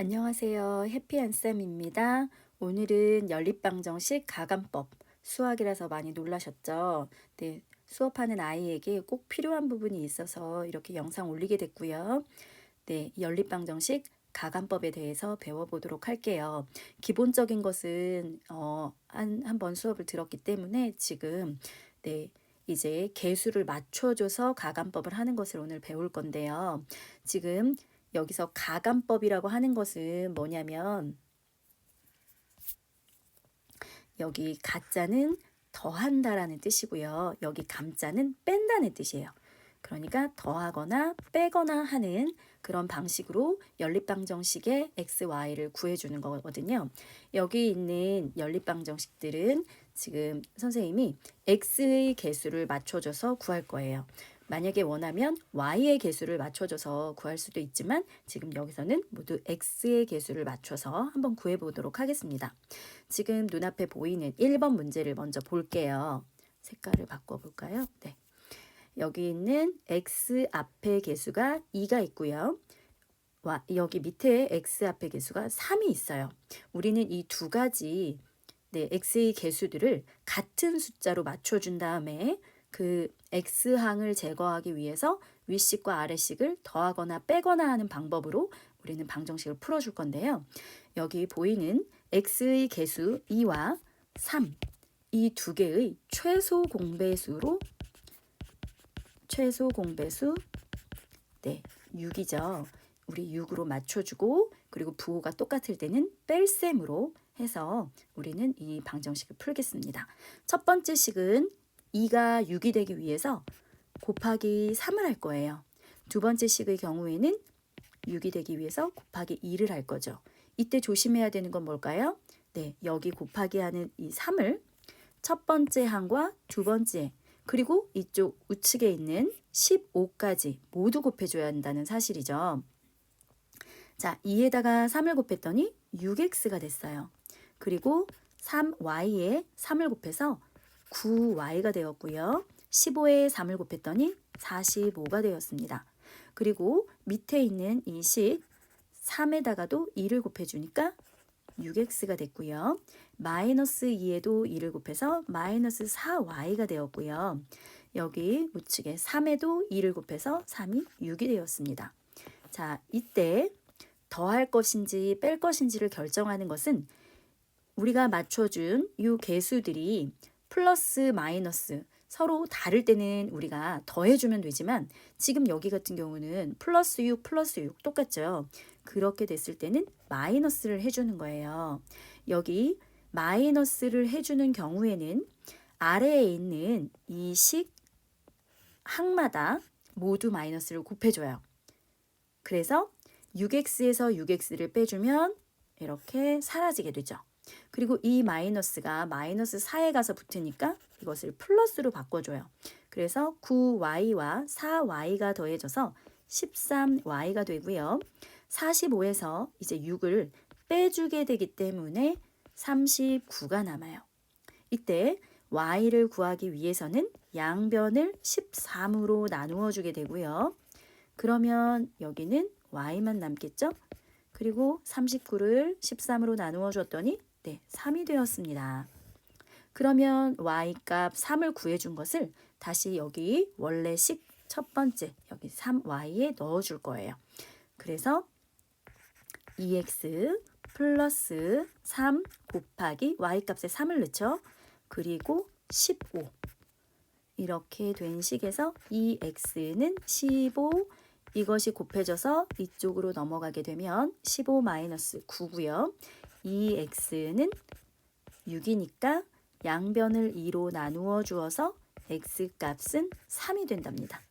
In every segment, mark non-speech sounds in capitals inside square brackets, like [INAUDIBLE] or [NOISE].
안녕하세요. 해피앤쌤입니다. 오늘은 연립방정식 가감법 수학이라서 많이 놀라셨죠? 네, 수업하는 아이에게 꼭 필요한 부분이 있어서 이렇게 영상 올리게 됐고요. 네, 연립방정식 가감법에 대해서 배워보도록 할게요. 기본적인 것은 어, 한, 한 번 수업을 들었기 때문에 지금 네, 이제 개수를 맞춰줘서 가감법을 하는 것을 오늘 배울 건데요. 지금 여기서 가감법이라고 하는 것은 뭐냐면 여기 가자는 더한다라는 뜻이고요. 여기 감자는 뺀다는 뜻이에요. 그러니까 더하거나 빼거나 하는 그런 방식으로 연립방정식의 x, y를 구해주는 거거든요. 여기 있는 연립방정식들은 지금 선생님이 x의 개수를 맞춰줘서 구할 거예요. 만약에 원하면 y의 개수를 맞춰줘서 구할 수도 있지만 지금 여기서는 모두 x의 개수를 맞춰서 한번 구해보도록 하겠습니다. 지금 눈앞에 보이는 1번 문제를 먼저 볼게요. 색깔을 바꿔볼까요? 네. 여기 있는 x 앞에 개수가 2가 있고요. 와, 여기 밑에 x 앞에 개수가 3이 있어요. 우리는 이 두 가지 네, x의 개수들을 같은 숫자로 맞춰준 다음에 그 x항을 제거하기 위해서 윗식과 아래식을 더하거나 빼거나 하는 방법으로 우리는 방정식을 풀어줄 건데요. 여기 보이는 x의 개수 2와 3, 이 두 개의 최소 공배수로 최소 공배수 네, 6이죠. 우리 6으로 맞춰주고 그리고 부호가 똑같을 때는 뺄셈으로 해서 우리는 이 방정식을 풀겠습니다. 첫 번째 식은 2가 6이 되기 위해서 곱하기 3을 할 거예요. 두 번째 식의 경우에는 6이 되기 위해서 곱하기 2를 할 거죠. 이때 조심해야 되는 건 뭘까요? 네, 여기 곱하기 하는 이 3을 첫 번째 항과 두 번째 그리고 이쪽 우측에 있는 15까지 모두 곱해줘야 한다는 사실이죠. 자, 2에다가 3을 곱했더니 6x가 됐어요. 그리고 3y에 3을 곱해서 9y가 되었고요. 15에 3을 곱했더니 45가 되었습니다. 그리고 밑에 있는 이 식 3에다가도 2를 곱해주니까 6x가 됐고요. 마이너스 2에도 2를 곱해서 마이너스 4y가 되었고요. 여기 우측에 3에도 2를 곱해서 3이 6이 되었습니다. 자, 이때 더할 것인지 뺄 것인지를 결정하는 것은 우리가 맞춰준 이 개수들이 플러스 마이너스 서로 다를 때는 우리가 더해주면 되지만 지금 여기 같은 경우는 플러스 6 플러스 6 똑같죠. 그렇게 됐을 때는 마이너스를 해주는 거예요. 여기 마이너스를 해주는 경우에는 아래에 있는 이 식 항마다 모두 마이너스를 곱해줘요. 그래서 6x에서 6x를 빼주면 이렇게 사라지게 되죠. 그리고 이 마이너스가 마이너스 4에 가서 붙으니까 이것을 플러스로 바꿔줘요. 그래서 9y와 4y가 더해져서 13y가 되고요. 45에서 이제 6을 빼주게 되기 때문에 39가 남아요. 이때 y를 구하기 위해서는 양변을 13으로 나누어 주게 되고요. 그러면 여기는 y만 남겠죠? 그리고 39를 13으로 나누어 줬더니 네, 3이 되었습니다. 그러면 y값 3을 구해준 것을 다시 여기 원래 식 첫 번째 여기 3y에 넣어줄 거예요. 그래서 2x 플러스 3 곱하기 y값에 3을 넣죠. 그리고 15 이렇게 된 식에서 2x는 15 이것이 곱해져서 이쪽으로 넘어가게 되면 15 마이너스 9고요. 2x는 6이니까 양변을 2로 나누어 주어서 x값은 3이 된답니다.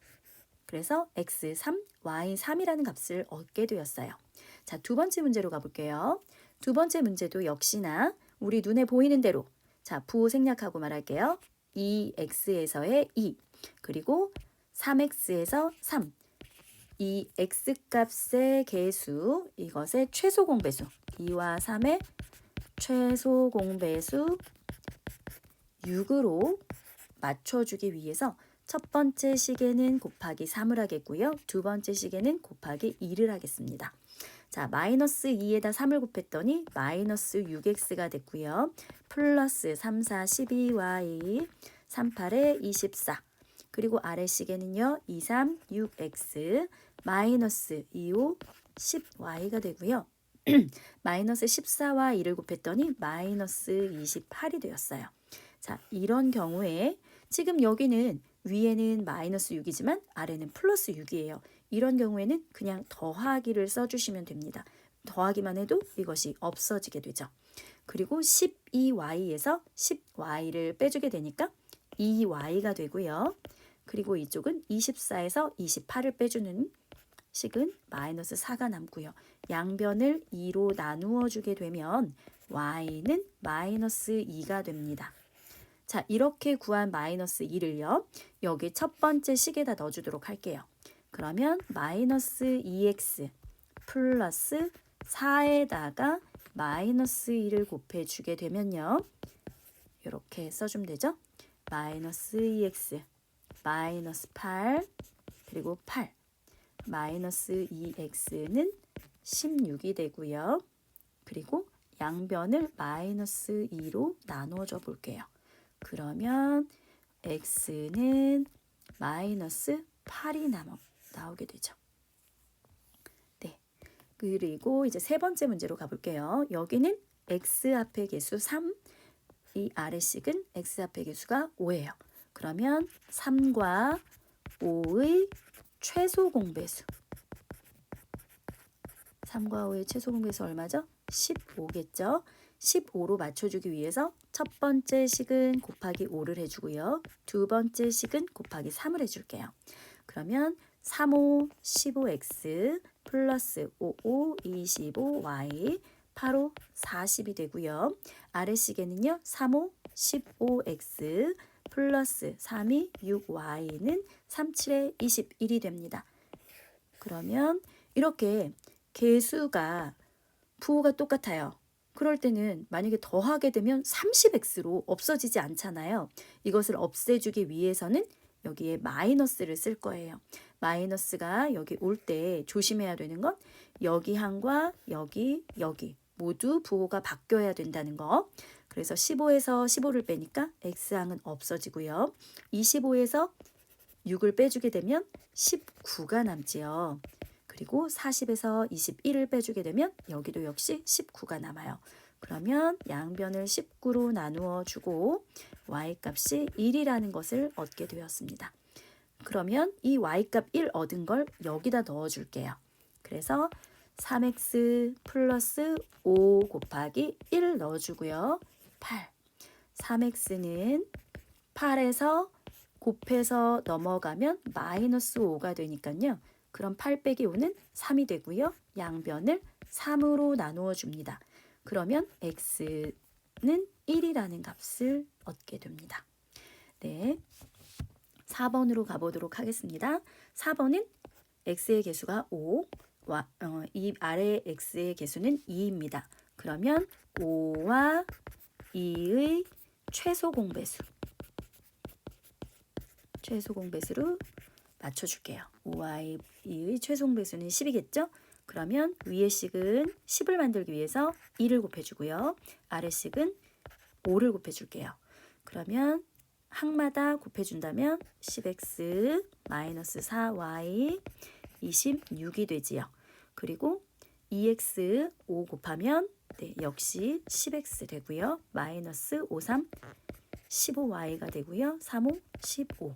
그래서 x3, y3이라는 값을 얻게 되었어요. 자, 두 번째 문제로 가볼게요. 두 번째 문제도 역시나 우리 눈에 보이는 대로 자, 부호 생략하고 말할게요. 2x에서의 2 그리고 3x에서 3 이 x값의 개수 이것의 최소 공배수 2와 3의 최소 공배수 6으로 맞춰주기 위해서 첫 번째 식에는 곱하기 3을 하겠고요. 두 번째 식에는 곱하기 2를 하겠습니다. 자, 마이너스 2에다 3을 곱했더니 마이너스 6x가 됐고요. 플러스 3, 4, 12y, 3, 8에 24. 그리고 아래식에는요. 2, 3, 6x, 마이너스 2, 5, 10y가 되고요. [CLEARS THROAT] 마이너스 14와 2를 곱했더니 마이너스 28이 되었어요. 자, 이런 경우에 지금 여기는 위에는 마이너스 6이지만 아래는 플러스 6이에요. 이런 경우에는 그냥 더하기를 써주시면 됩니다. 더하기만 해도 이것이 없어지게 되죠. 그리고 12y에서 10y를 빼주게 되니까 2y가 되고요. 그리고 이쪽은 24에서 28을 빼주는 식은 마이너스 4가 남고요. 양변을 2로 나누어 주게 되면 y는 마이너스 2가 됩니다. 자, 이렇게 구한 마이너스 2를요. 여기 첫 번째 식에다 넣어주도록 할게요. 그러면 마이너스 2x 플러스 4에다가 마이너스 2를 곱해주게 되면요. 이렇게 써주면 되죠. 마이너스 2x 마이너스 8 그리고 8 마이너스 2x는 16이 되고요. 그리고 양변을 마이너스 2로 나누어줘 볼게요. 그러면 x는 마이너스 8이 남아, 나오게 되죠. 네. 그리고 이제 세 번째 문제로 가볼게요. 여기는 x 앞의 개수 3, 이 아래식은 x 앞의 개수가 5예요. 그러면 3과 5의 최소 공배수 3과 5의 최소 공배수 얼마죠? 15겠죠? 15로 맞춰주기 위해서 첫 번째 식은 곱하기 5를 해주고요. 두 번째 식은 곱하기 3을 해줄게요. 그러면 35, 15x 플러스 55, 25y 8호 40이 되고요. 아래식에는요. 35, 15x 플러스 32, 6y는 37에 21이 됩니다. 그러면 이렇게 개수가 부호가 똑같아요. 그럴 때는 만약에 더하게 되면 30x로 없어지지 않잖아요. 이것을 없애주기 위해서는 여기에 마이너스를 쓸 거예요. 마이너스가 여기 올 때 조심해야 되는 건 여기 항과 여기 여기 모두 부호가 바뀌어야 된다는 거. 그래서 15에서 15를 빼니까 x항은 없어지고요. 25에서 6을 빼주게 되면 19가 남지요. 그리고 40에서 21을 빼주게 되면 여기도 역시 19가 남아요. 그러면 양변을 19로 나누어 주고 y값이 1이라는 것을 얻게 되었습니다. 그러면 이 y값 1 얻은 걸 여기다 넣어 줄게요. 그래서 3x 플러스 5 곱하기 1 넣어주고요. 8. 3x는 8에서 곱해서 넘어가면 마이너스 5가 되니까요. 그럼 8 빼기 5는 3이 되고요. 양변을 3으로 나누어 줍니다. 그러면 x는 1이라는 값을 얻게 됩니다. 네. 4번으로 가보도록 하겠습니다. 4번은 x의 개수가 5, 와, 어, 이 아래 x의 개수는 2입니다. 그러면 5와 2의 최소 공배수 최소 공배수로 맞춰줄게요. 5와 2의 최소 공배수는 10이겠죠? 그러면 위의 식은 10을 만들기 위해서 2를 곱해주고요. 아래 식은 5를 곱해줄게요. 그러면 항마다 곱해준다면 10x 마이너스 4y 26이 되지요. 그리고 2x 5 곱하면 네, 역시 10x 되고요. 마이너스 5, 3, 15y가 되고요. 3, 5, 15.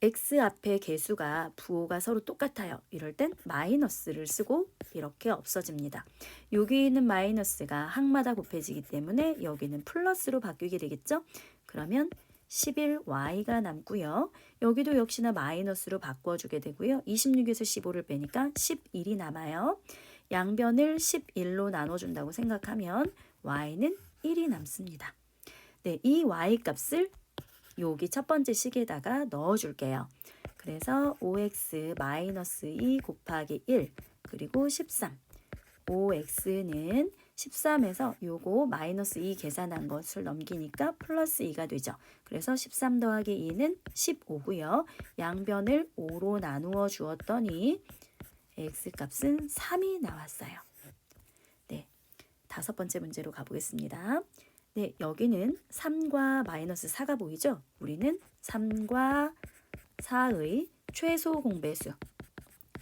x 앞에 개수가 부호가 서로 똑같아요. 이럴 땐 마이너스를 쓰고 이렇게 없어집니다. 여기 있는 마이너스가 항마다 곱해지기 때문에 여기는 플러스로 바뀌게 되겠죠? 그러면 11y가 남고요. 여기도 역시나 마이너스로 바꿔주게 되고요. 26에서 15를 빼니까 11이 남아요. 양변을 11로 나눠준다고 생각하면 y는 1이 남습니다. 네, 이 y 값을 여기 첫 번째 식에다가 넣어줄게요. 그래서 5x 마이너스 2 곱하기 1 그리고 13 5x는 13에서 요거 마이너스 2 계산한 것을 넘기니까 플러스 2가 되죠. 그래서 13 더하기 2는 15고요. 양변을 5로 나누어 주었더니 x 값은 3이 나왔어요. 네, 다섯 번째 문제로 가보겠습니다. 네, 여기는 3과 마이너스 4가 보이죠? 우리는 3과 4의 최소 공배수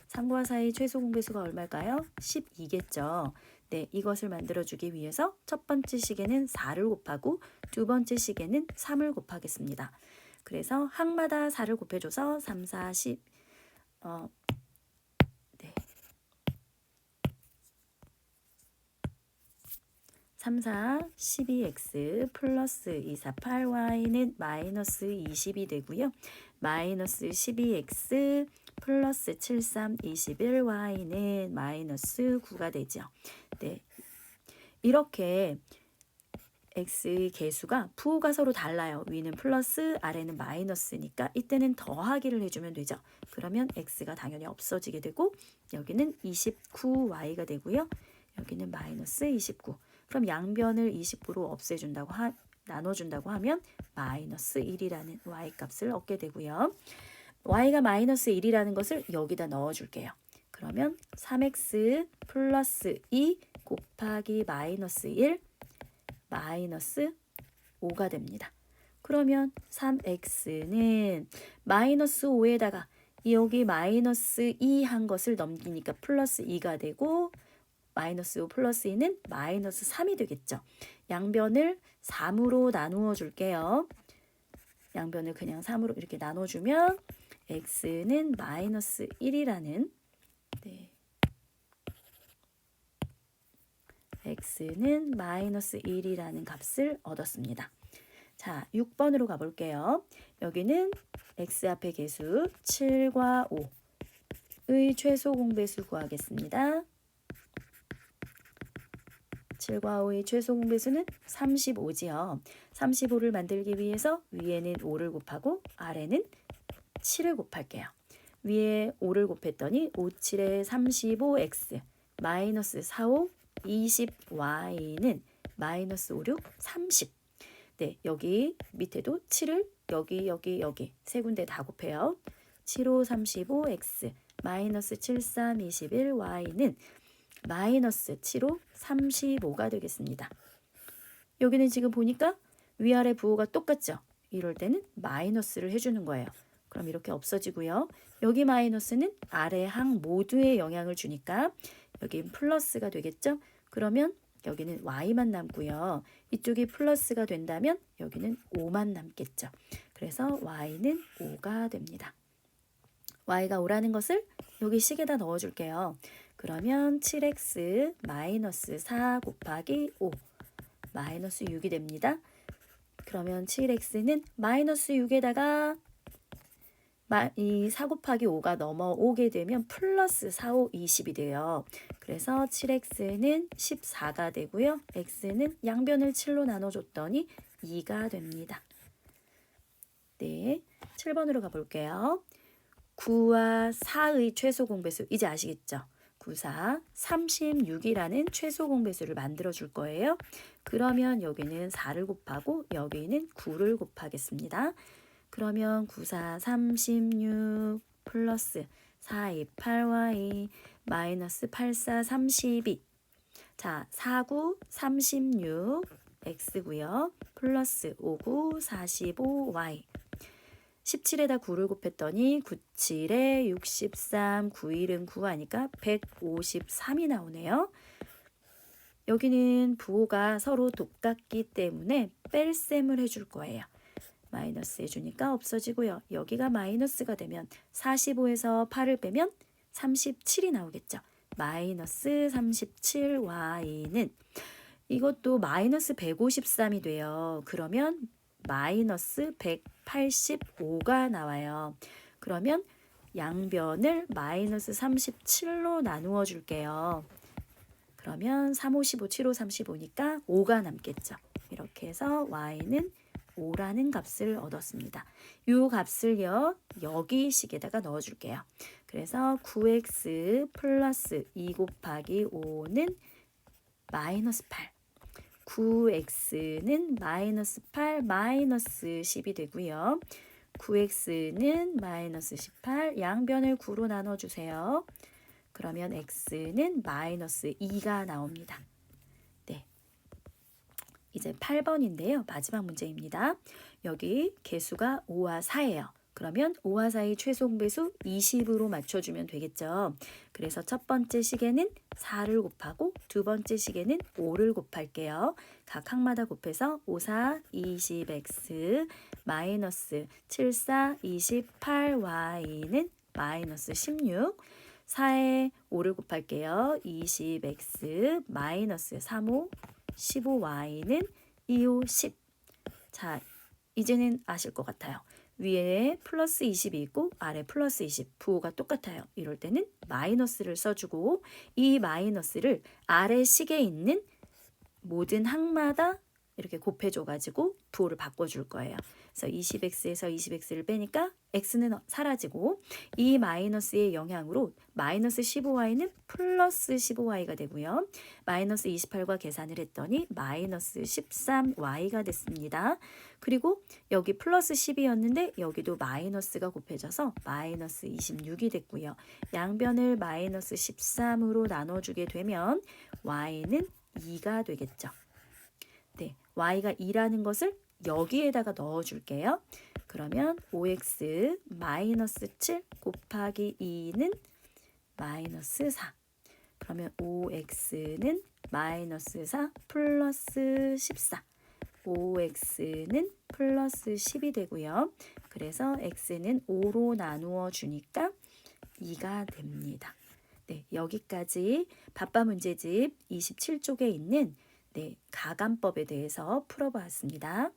3과 4의 최소 공배수가 얼마일까요? 12겠죠. 네, 이것을 만들어주기 위해서 첫 번째 식에는 4를 곱하고 두 번째 식에는 3을 곱하겠습니다. 그래서 항마다 4를 곱해줘서 3, 4, 10, 어, 3, 4, 12x 플러스 2, 4, 8y는 마이너스 20이 되고요. 마이너스 12x 플러스 7, 3, 21y는 마이너스 9가 되죠. 네. 이렇게 x의 개수가 부호가 서로 달라요. 위는 플러스, 아래는 마이너스니까 이때는 더하기를 해주면 되죠. 그러면 x가 당연히 없어지게 되고 여기는 29y가 되고요. 여기는 마이너스 29. 그럼 양변을 29로 없애준다고 하, 나눠준다고 하면 마이너스 1이라는 y 값을 얻게 되고요. y가 마이너스 1이라는 것을 여기다 넣어줄게요. 그러면 3x 플러스 2 곱하기 마이너스 1 마이너스 5가 됩니다. 그러면 3x는 마이너스 5에다가 여기 마이너스 2 한 것을 넘기니까 플러스 2가 되고 마이너스 5 플러스 2는 마이너스 3이 되겠죠. 양변을 3으로 나누어 줄게요. 양변을 그냥 3으로 이렇게 나눠주면 x는 마이너스 1이라는 네. x는 마이너스 1이라는 값을 얻었습니다. 자, 6번으로 가볼게요. 여기는 x 앞의 개수 7과 5의 최소 공배수 구하겠습니다. 7과 5의 최소 공배수는 35지요. 35를 만들기 위해서 위에는 5를 곱하고 아래는 7을 곱할게요. 위에 5를 곱했더니 5, 7에 35x 마이너스 4, 5, 20y는 마이너스 5, 6, 30. 네, 여기 밑에도 7을 여기, 여기, 여기 세 군데 다 곱해요. 7, 5, 35x 마이너스 7, 3, 21y는 마이너스 7, 5, 35가 되겠습니다. 여기는 지금 보니까 위아래 부호가 똑같죠? 이럴 때는 마이너스를 해주는 거예요. 그럼 이렇게 없어지고요. 여기 마이너스는 아래 항 모두에 영향을 주니까 여기 플러스가 되겠죠? 그러면 여기는 y만 남고요. 이쪽이 플러스가 된다면 여기는 5만 남겠죠. 그래서 y는 5가 됩니다. y가 5라는 것을 여기 식에다 넣어줄게요. 그러면 7x 마이너스 4 곱하기 5 마이너스 6이 됩니다. 그러면 7x는 마이너스 6에다가 이4 곱하기 5가 넘어오게 되면 플러스 4, 5, 20이 돼요. 그래서 7x는 14가 되고요. x는 양변을 7로 나눠줬더니 2가 됩니다. 네, 7번으로 가볼게요. 9와 4의 최소 공배수 이제 아시겠죠? 9, 4, 36이라는 최소 공배수를 만들어 줄 거예요. 그러면 여기는 4를 곱하고 여기는 9를 곱하겠습니다. 그러면 9, 4, 36 플러스 4, 2, 8y 마이너스 8, 4, 32 자, 4, 9, 36 x고요. 플러스 5, 9, 45y 17에다 9를 곱했더니 9, 7에 63, 9, 1은 9 하니까 153이 나오네요. 여기는 부호가 서로 똑같기 때문에 뺄셈을 해줄 거예요. 마이너스 해주니까 없어지고요. 여기가 마이너스가 되면 45에서 8을 빼면 37이 나오겠죠. 마이너스 37y는 이것도 마이너스 153이 돼요. 그러면 마이너스 185가 나와요. 그러면 양변을 마이너스 37로 나누어 줄게요. 그러면 3, 5, 15, 7, 5, 35니까 5가 남겠죠. 이렇게 해서 y는 5라는 값을 얻었습니다. 이 값을요. 여기 식에다가 넣어줄게요. 그래서 9x 플러스 2 곱하기 5는 마이너스 8. 9x는 마이너스 8 마이너스 10이 되고요. 9x는 마이너스 18 양변을 9로 나눠주세요. 그러면 x는 마이너스 2가 나옵니다. 네. 이제 8번인데요. 마지막 문제입니다. 여기 개수가 5와 4예요. 그러면 5와 4의 최소 공배수 20으로 맞춰주면 되겠죠. 그래서 첫 번째 시계는 4를 곱하고 두 번째 시계는 5를 곱할게요. 각 항마다 곱해서 5, 4, 20x 마이너스 7, 4, 28y는 마이너스 16 4에 5를 곱할게요. 20x 마이너스 3, 5, 15y는 2, 5, 10 자, 이제는 아실 것 같아요. 위에 플러스 20이 있고 아래 플러스 20 부호가 똑같아요. 이럴 때는 마이너스를 써주고 이 마이너스를 아래 식에 있는 모든 항마다 이렇게 곱해줘가지고 부호를 바꿔줄 거예요. 그래서 20x에서 20x를 빼니까 x는 사라지고 이 마이너스의 영향으로 마이너스 15y는 플러스 15y가 되고요. 마이너스 28과 계산을 했더니 마이너스 13y가 됐습니다. 그리고 여기 플러스 10이었는데 여기도 마이너스가 곱해져서 마이너스 26이 됐고요. 양변을 마이너스 13으로 나눠주게 되면 y는 2가 되겠죠. 네, y가 2라는 것을 여기에다가 넣어줄게요. 그러면 5x 마이너스 7 곱하기 2는 마이너스 4. 그러면 5x는 마이너스 4 플러스 14. 5x는 플러스 10이 되고요. 그래서 x는 5로 나누어 주니까 2가 됩니다. 네, 여기까지 밥바 문제집 27쪽에 있는 네, 가감법에 대해서 풀어보았습니다.